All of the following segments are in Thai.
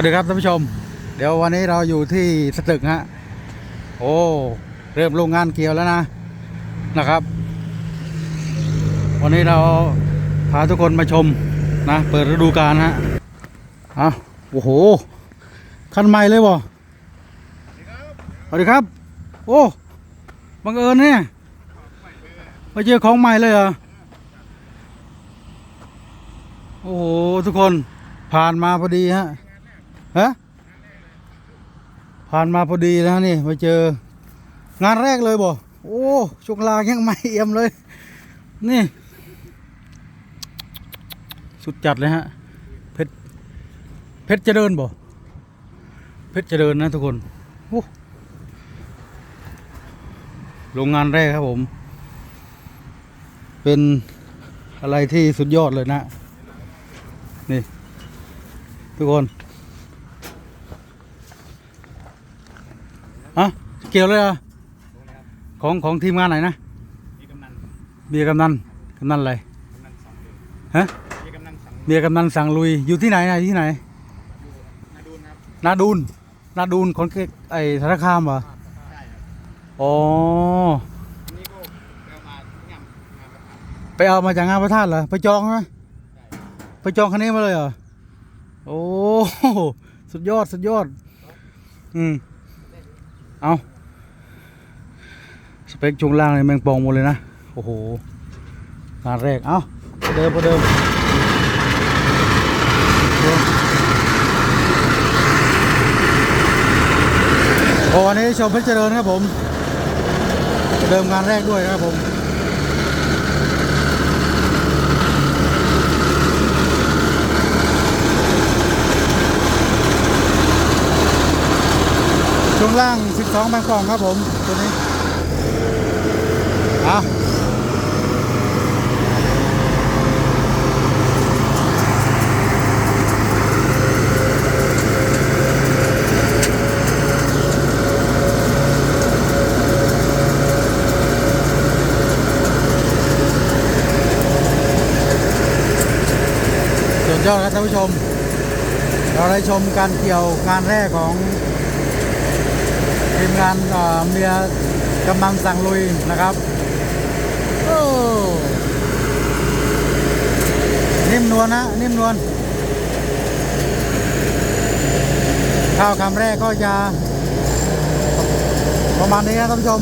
วัสดีครับท่านผู้ชม เดี๋ยววันนี้เราอยู่ที่สตึกฮะโอ้เริ่มโรงงานเกี่ยวแล้วนะนะครับ วันนี้เราพาทุกคนมาชมนะ เปิดฤดูกาลฮะเอาโอ้โหคันใหม่เลยบ่สวัสดีครับ โอ้บังเอิญเนี่ยมาเจอของใหม่เลยเหรอโอ้โหทุกคนผ่านมาพอดีฮะ ฮะผ่านมาพอดีนะนี่มาเจอ งานแรกเลยบ่โอ้ช่วงลางยังไม่เอี่ยมเลย นี่ สุดจัดเลยฮะ เพชรเพชรเจริญบ่เพชรเจริญนะทุกคนโอ้โรงงานแรกครับผม เป็นอะไรที่สุดยอดเลยนะ นี่ ทุกคน อะเกี่ยวเลยเหรอะของของทีมงานไหนนะมีกำนันเมียกำนันกำนันอะไรกำนันสั่งเลยฮะมีกำนันสั่งเมียกำนันสั่งลุยอยู่ที่ไหนนะที่ไหนนาดูนครับนาดูนนาดูนคนเกไอธนาคารเหรอใช่ครับอ๋ออันนี้ก็เอามางามงามประทับไปเอามาจากงานพระธาตุเหรอไปจองไหมใช่ไปจองคันนี้มาเลยเหรอโอ้โหสุดยอดสุดยอด อืม เอาสเปคช่วงล่างเลยแมงปองหมดเลยนะ โอ้โหงานแรก เอาเดิมประเดิมโอ้วันนี้ชมเพชรเจริญครับผม เดิมงานแรกด้วยครับผม ช่วงล่าง 12แบงกล่องครับผม ตัวนี้เอาสุดยอดครับท่านผู้ชม เราได้ชมการเกี่ยวงานแรกของ ทีมงานเอ่อเมียกำลังสั่งลุยนะครับโอ้นิ่มนวลนะ นิ่มนวลข้าวคำแรกก็จะประมาณนี้นะท่านผู้ชม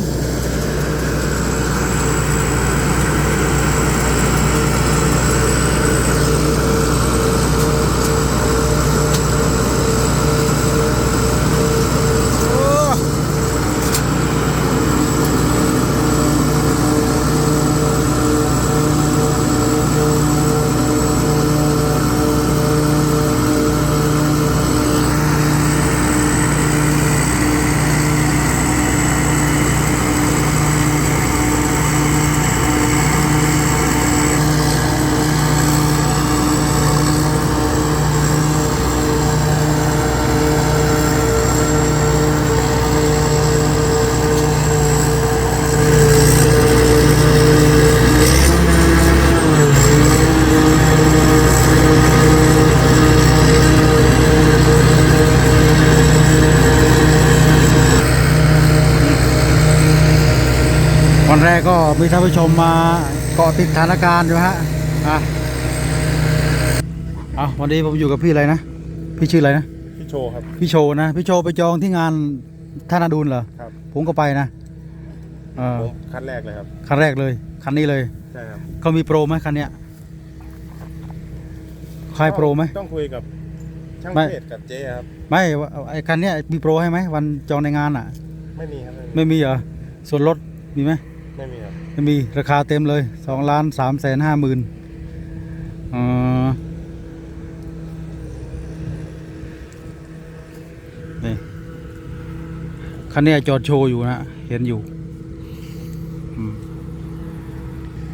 โอ้ วันแรกก็มีท่านผู้ชมมาเกาะติดสถานการณ์อยู่ฮะอะเอาวันนี้ผมอยู่กับพี่อะไรนะ พี่ชื่ออะไรนะ พี่โชว์ครับ พี่โชว์นะ พี่โชว์ไปจองที่งานท่านาดูนเหรอครับ ผมก็ไปนะเออผมคัดแรกเลยครับ คันแรกเลย คันนี้เลย ใช่ครับเขามีโปรไหมคันเนี้ยใครโปรไหมต้องคุยกับช่างไม่เทศกับเจ๊ครับ ไม่ว่าไอ้คันเนี้ยมีโปรให้ไหมวันจองในงานอะ ไม่มีครับ ไม่มีเหรอ ส่วนลดมีไหม ไม่มีครับไม่มีราคาเต็มเลยสองล้านสามแสนห้าหมื่นอ๋อนี่คันเนี้ยจอดโชว์อยู่นะ เห็นอยู่อืม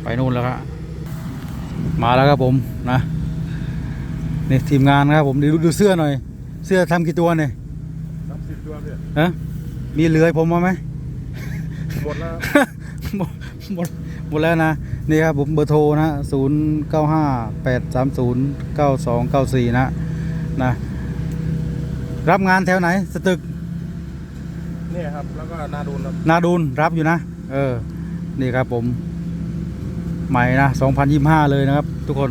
ไปนู่นแล้วครับมาแล้วครับผมนะนี่ทีมงานครับผมดูดูเสื้อหน่อย เสื้อทำกี่ตัวเนี่ยรับสิบตัวเพื่อนฮะมีเหลือให้ผมมาไหมหมดแล้ว หมดหมดหมดแล้วนะ นี่ครับผมเบอร์โทรนะศูนย์เก้าห้าแปดสามศูนย์เก้าสองเก้าสี่นะนะ รับงานแถวไหน สตึกเนี่ยครับ แล้วก็นาดูนครับนาดูนรับอยู่นะ เออ นี่ครับผม ใหม่นะ2025เลยนะครับ ทุกคน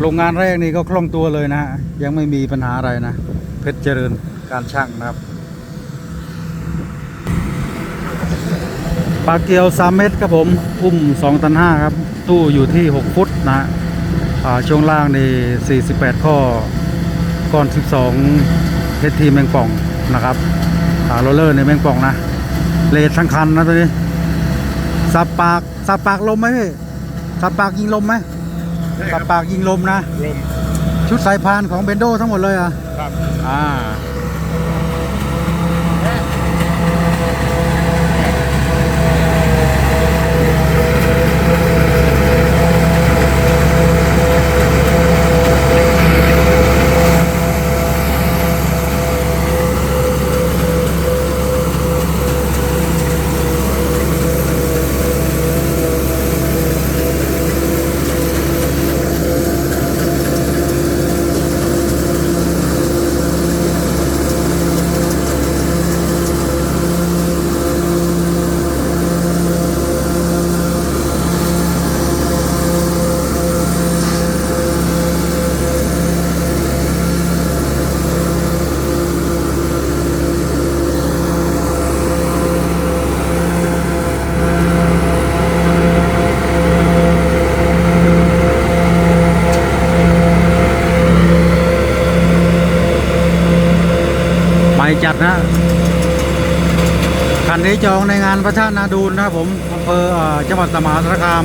โรงงานแรกนี่ก็คล่องตัวเลยนะฮะ ยังไม่มีปัญหาอะไรนะ เพชรเจริญการช่างนะครับ ปลาเกียว 3 เม็ดครับผมพุ่ม2ตัน5ครับ ตู้อยู่ที่ 6 ฟุตนะฮะอ่าช่วงล่างนี่48 ข้อ ก้อน 12เฮดทีแมงป่องนะครับอ่าโรลเลอร์ในแมงป่องนะ เลททั้งคันนะตัวนี้ สับปาก สับปากลมไหมพี่ สับปากยิงลมไหมสับปากยิงลมนะลมชุดสายพานของเบนโดทั้งหมดเลยอะครับ อ่า ไปจัดนะ คันนี้ จองในงานพระธาตุนาดูนนะครับผมอำเภอจังหวัดสมุทรสารคา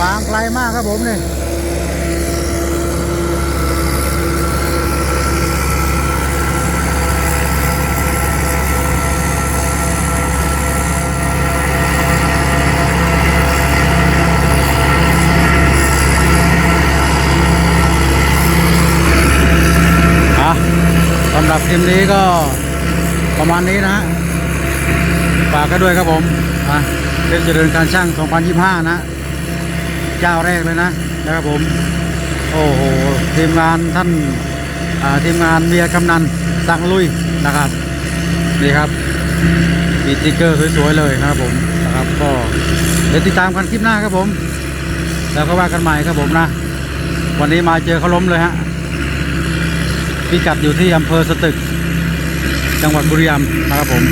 วางไกลมากครับผมนี่อะสำหรับคลิปนี้ก็ประมาณนี้นะฮะฝากกันด้วยครับผมอะเป็นเจริญการช่าง 2025 นะ เจ้าแรกเลยนะนะครับผม โอ้โหทีมงานท่านทีมงานเมียกำนันสั่งลุยนะครับนี่ครับมีสติ๊กเกอร์สวยๆเลยนะครับผมนะครับก็เดี๋ยวติดตามกันคลิปหน้าครับผม แล้วก็ว่ากันใหม่ครับผมนะ วันนี้มาเจอเขาล้มเลยฮะพิกัดอยู่ที่อำเภอสตึก จังหวัดบุรีรัมย์นะครับผม